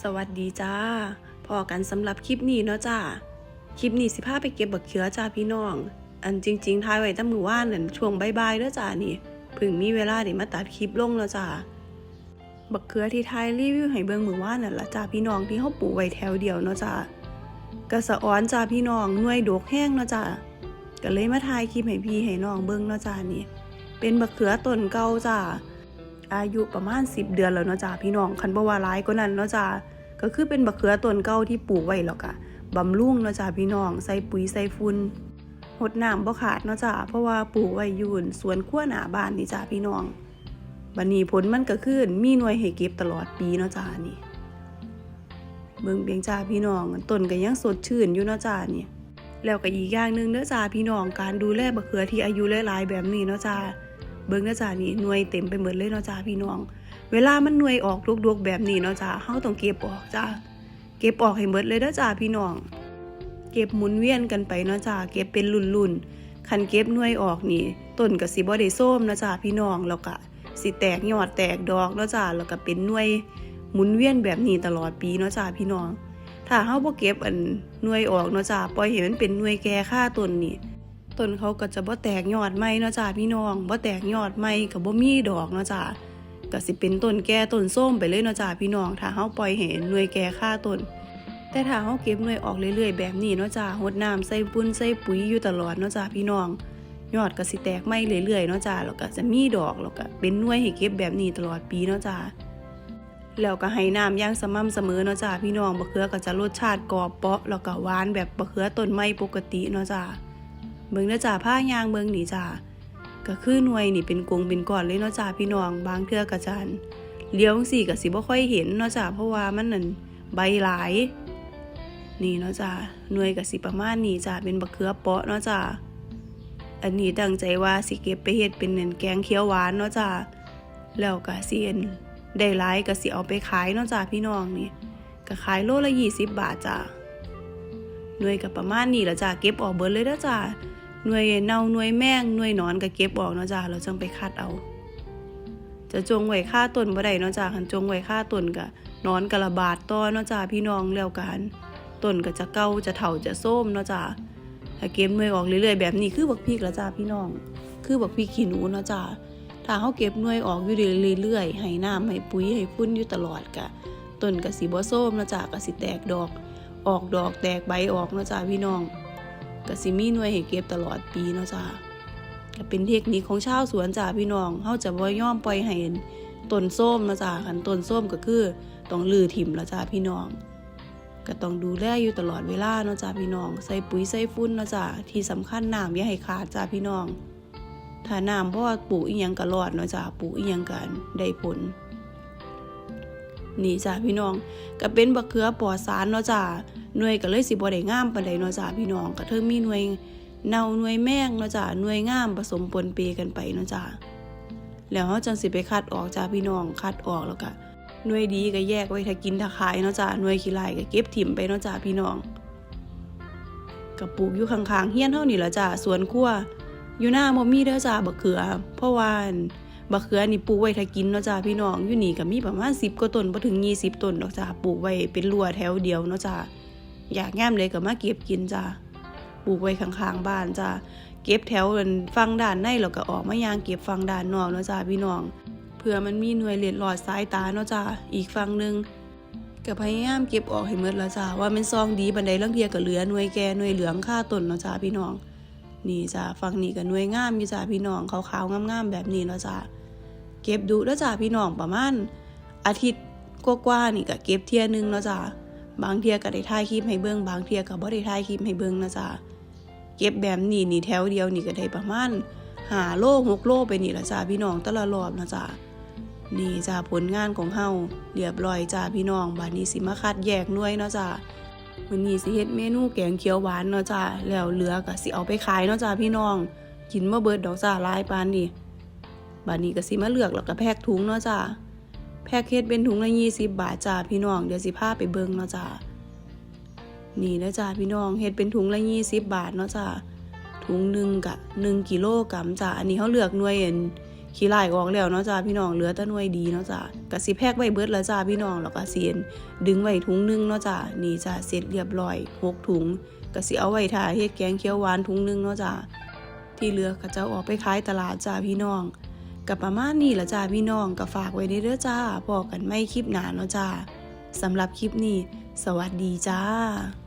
สวัสดีจ้าพอกันสำหรับคลิปนี้เนาะจ้าคลิปนี้สิพาไปเก็บบักเขือจ้าพี่น้อง อันจริง ๆทายไว้ตั้งมือว่านนั่นช่วงบายๆเด้อจ้านี่เพิ่งมีเวลาได้มาตัดคลิปลงแล้วจ้าบักเขือที่ทายรีวิวให้เบิ่งมือว่านนั่นละจ้าพี่น้องที่เขาปลูกไว้แถวเดียวเนาะจ้ากระสะอ้อนจ้าพี่น้องหน่วยดกแห้งเนาะจ้าก็เลยมาทายคลิปให้พี่ให้น้องเบิ่งเนาะจ้านี่เป็นบักเขือต้นเก่าจ้า อายุประมาณ 10 เดือนแล้วเนาะจ้าพี่น้องคันบ่ว่าหลายกว่านั้นเนาะจ้าก็คือเป็นบักเขือต้นเก่าที่ปลูกไว้แล้วก็บำรุงเนาะจ้าพี่น้องใส่ปุ๋ยใส่ฝุ่นหดน้ำบ่ขาดเนาะจ้าเพราะว่าปลูกไว้ยู่สวนครัวหน้าบ้านนี่จ้าพี่น้องบัดนี้ผลมันก็คือมีหน่วยให้เก็บตลอดปีเนาะจ้านี่เบิ่งเบียงจ้าพี่น้องต้นก็ยังสดชื่นอยู่เนาะจ้านี่แล้วก็อีกอย่างหนึ่งเด้อจ้าพี่น้องการดูแลบักเขือที่อายุหลายๆแบบนี้เนาะจ้า เบิ่งเด้อจ้านี่หน่วยเต็มไปหมดเลยเนาะจ้าพี่น้อง เวลามันหน่วยออกดกๆแบบนี้เนาะจ้าเฮาต้องเก็บออกจ้าเก็บออกให้หมดเลยเด้อจ้าพี่น้อง เก็บหมุนเวียนกันไปเนาะจ้าเก็บเป็นรุ่นๆคันเก็บหน่วยออกนี่ต้นก็สิบ่ได้ส้มเนาะจ้าพี่น้องแล้วก็สิแตกยอดแตกดอกเนาะจ้าแล้วก็เป็นหน่วยหมุนเวียนแบบนี้ตลอดปีเนาะจ้าพี่น้อง ถ้าเฮาบ่เก็บอันหน่วยออกเนาะจ้าปล่อยให้มันเป็นหน่วยแก่ค่าต้นนี่ ต้นเขาก็จะบ่แตกยอดใหม่เนาะจ้าพี่น้องบ่แตกยอดใหม่ก็บ่มีดอกเนาะจ้าก็สิเป็นต้นแก่ต้นส้มไปเลยเนาะจ้าพี่น้องถ้าเฮาปล่อยให้หน่วยแก่ค่าต้น แต่ถ้าเฮาเก็บหน่วยออกเรื่อยๆแบบนี้เนาะจ้ารดน้ำใส่ปุ๋ยใส่ปุ๋ยอยู่ตลอดเนาะจ้าพี่น้อง ยอดก็สิแตกใหม่เรื่อยๆเนาะจ้าแล้วก็จะมีดอกแล้วก็เป็นหน่วยให้เก็บแบบนี้ตลอดปีเนาะจ้าแล้วก็ให้น้ำย่างสม่ำเสมอเนาะจ้าพี่น้องบะเขือก็จะรสชาติกรอบเปาะแล้วก็หวานแบบบะเขือต้นไม้ปกติเนาะจ้า เบิ่งเด้อจ้าผ้ายางเบิ่งนี่จ้าก็คือหน่วยนี่เป็นกงเป็นก้อนเลยเนาะจ้าพี่น้องบางเทือกระจานเลี้ยวจังซี่ก็สิบ่ค่อยเห็นเนาะจ้าเพราะว่ามันนั่นใบหลาย นี่เนาะจ้าหน่วยก็สิประมาณนี้จ้าเป็นบักเขือเปาะเนาะจ้าอันนี้ตั้งใจว่าสิเก็บไปเฮ็ดเป็นเนั่นแกงเขียวหวานเนาะจ้าแล้วก็สิเอ็นได้หลายก็สิเอาไปขายเนาะจ้าพี่น้องนี่ก็ขายโลละ20บาทจ้าหน่วยกับประมาณนี้ละจ้าเก็บออกเบิดเลยเด้อจ้า หน่วยเน่าหน่วยแมงหน่วยนอนก็เก็บออกเนาะจ้าเราจังไปคัดเอา จะจงไว้ค่าต้นบ่ได้เนาะจ้าคันจงไว้ค่าต้นก็นอนกระบาดต่อเนาะจ้าพี่น้องแล้วกันต้นก็จะเก่าจะเฒ่าจะส้มเนาะจ้าถ้าเก็บหน่วยออกเรื่อยๆแบบนี้คือบักพริกละจ้าพี่น้อง คือบักพริกขี้หนูเนาะจ้าถ้าเฮาเก็บหน่วยออกอยู่เรื่อยๆให้น้ำให้ปุ๋ยให้ฝุ่นอยู่ตลอดกะต้นก็สิบ่ส้มเนาะจ้าก็สิแตกดอก ออกดอกแตกใบออกเนาะจ้าพี่น้อง ก็สิมีหน่วยให้เก็บตลอดปีเนาะจ้าก็เป็นเทคนิคของชาวสวนจ้าพี่น้องเฮาจะบ่ยอมปล่อยให้ต้นส้มเนาะจ้าคันต้นส้มก็คือต้องลือถิ่มแล้วจ้าพี่น้อง ก็ต้องดูแลอยู่ตลอดเวลาเนาะจ้าพี่น้อง ใส่ปุ๋ยใส่ฝุ่นเนาะจ้าที่สำคัญน้ำอย่าให้ขาดจ้าพี่น้องถ้าน้ำเพราะว่าปลูกอีหยังก็รอดเนาะจ้าปลูกอีหยังกันได้ผล นี่จ้าพี่น้องก็เป็นบักเขือปลอดสารเนาะจ้าหน่วยก็เลยสิบ่ได้งามปานใดเนาะจ้าพี่น้องก็เทิงมีหน่วยเน่าหน่วยแมงเนาะจ้าหน่วยงามผสมปนเปกันไปเนาะจ้าแล้วเฮาจังสิไปคัดออกจ้าพี่น้องคัดออกแล้วก็หน่วยดีก็แยกไว้ถ้ากินถ้าขายเนาะจ้าหน่วยขี้ลายก็เก็บถิ่มไปเนาะจ้าพี่น้องก็ปลูกอยู่ข้างๆเฮียนเฮานี่ละจ้าสวนครัวอยู่หน้าบ่มีเด้อจ้าบักเขือเพราะว่า บักเขือนี่ปลูกไว้ถ้ากินเนาะจ้าพี่น้องอยู่นี่ก็มีประมาณ10กว่าต้นบ่ถึง20ต้นดอกจ้าปลูกไว้เป็นรั้วแถวเดียวเนาะจ้าอยากแง้มเลยก็มาเก็บกินจ้าปลูกไว้ข้างๆบ้านจ้าเก็บแถวฝั่งด้านในแล้วก็ออกมายางเก็บฝั่งด้านนอกเนาะจ้าพี่น้องเพื่อมันมีหน่วยเล็ดลอดสายตาเนาะจ้าอีกฝั่งหนึ่งก็พยายามเก็บออกให้หมดแล้วจ้าว่ามันซองดีบันไดลังเทียก็เหลือหน่วยแก่หน่วยเหลืองค่าต้นเนาะจ้าพี่น้อง นี่จ้าฝั่งนี้ก็หน่วยงามอยู่จ้าพี่น้องขาวๆงามๆแบบนี้เนาะจ้าเก็บดูแล้วจ้าพี่น้องประมาณอาทิตย์กว่าๆนี่ก็เก็บเที่ยนึงเนาะจ้าบางเที่ยก็ได้ถ่ายคลิปให้เบิ่งบางเที่ยก็บ่ได้ถ่ายคลิปให้เบิ่งนะจ้าเก็บแบบนี้นี่แถวเดียวนี่ก็ได้ประมาณ5โล6โลไปนี่ละจ้าพี่น้องตละรอบนะจ้านี่จ้าผลงานของเฮาเรียบร้อยจ้าพี่น้องบัดนี้สิมาคัดแยกหน่วยเนาะจ้า วันนี้สิเฮ็ดเมนูแกงเขียวหวานเนาะจ้าแล้วเหลือก็สิเอาไปขายเนาะจ้าพี่น้อง กินบ่เบิดดอกจ้าหลายปานนี่บาดนี้ก็สิมาเลือกแล้วก็แพ็กถุงเนาะจ้าแพ็กเฮ็ดเป็นถุงละ20 บาทจ้าพี่น้องเดี๋ยวสิพาไปเบิ่งเนาะจ้านี่นะจ้าพี่น้องเฮ็ดเป็นถุงละ20 บาทเนาะจ้าถุงหนึ่งกะ1กิโลกรัมจ้าอันนี้เขาเลือกหน่วย ขี้ลายออกแล้วเนาะจ้าพี่น้องเหลือแต่หน่วยดีเนาะจ้ากะสิแพกไว้เบิดแล้วจ้าพี่น้องแล้วก็เสียนดึงไว้ถุงหนึงเนาะจ้านี่จ้าเสร็จเรียบร้อยหกถุงก็สิเอาไว้ท่าเฮ็ดแกงเขียวหวานถุงหนึงเนาะจ้าที่เหลือก็จะออกไปขายตลาดจ้าพี่น้องกับประมาณนี้ละจ้าพี่น้องก็ฝากไว้ในเด้อจ้าพอกันไม่คลิปหนาเนาะจ้าสำหรับคลิปนี้ สวัสดีจ้า